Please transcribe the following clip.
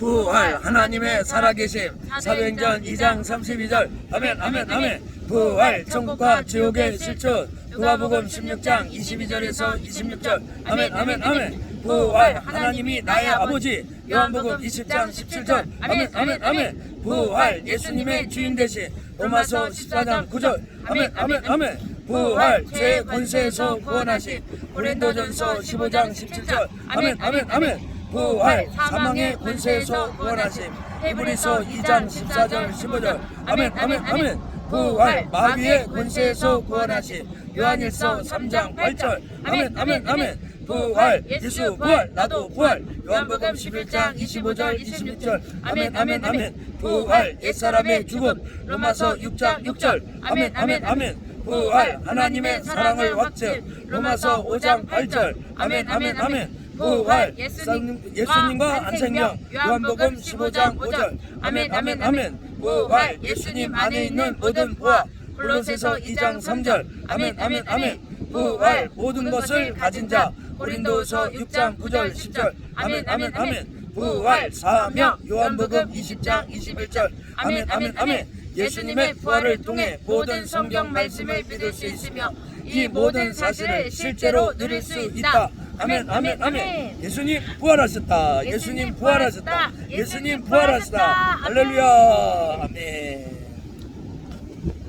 부활 하나님의 살아계심 사도행전 2장 32절 아멘 아멘 아멘 부활 천국과 지옥의 실존 누가복음 16장 22절에서 26절 아멘 아멘 아멘 부활 하나님이 나의 아버지 요한복음 20장 17절 아멘 아멘 아멘 부활 예수님의 주인 되신 로마서 14장 9절 아멘 아멘 아멘 부활 죄의 권세에서 구원하신 고린도전서 15장 17절 아멘 아멘 아멘 부활 사망의 권세에서 구원하심 히브리서 2장 14절 15절 아멘 아멘 아멘 부활 마귀의 권세에서 구원하심 요한일서 3장 8절 아멘 아멘 아멘 부활 예수 부활 나도 부활 요한복음 11장 25절 26절 아멘 아멘 아멘 부활 옛사람의 죽음 로마서 6장 6절 아멘 아멘 아멘 부활 하나님의 사랑을 확증 로마서 5장 8절 아멘 아멘 아멘 부활 예수님, 예수님과 안생명 요한복음 15장 5절 아멘 아멘 아멘 부활 예수님 안에 있는 모든 부활 골로새서 2장 3절 아멘 아멘 아멘 부활 모든 것을 가진 자 고린도서 6장 9절 10절 아멘 아멘 아멘 부활 사명 요한복음 20장 21절 아멘 아멘 아멘 예수님의 부활을 통해 모든 성경 말씀을 믿을 수 있으며 이 모든 사실을 실제로 누릴 수 있다. 아멘, 아멘, 아멘. 예수님 부활하셨다. 예수님 부활하셨다. 예수님 부활하셨다. 할렐루야. 아멘.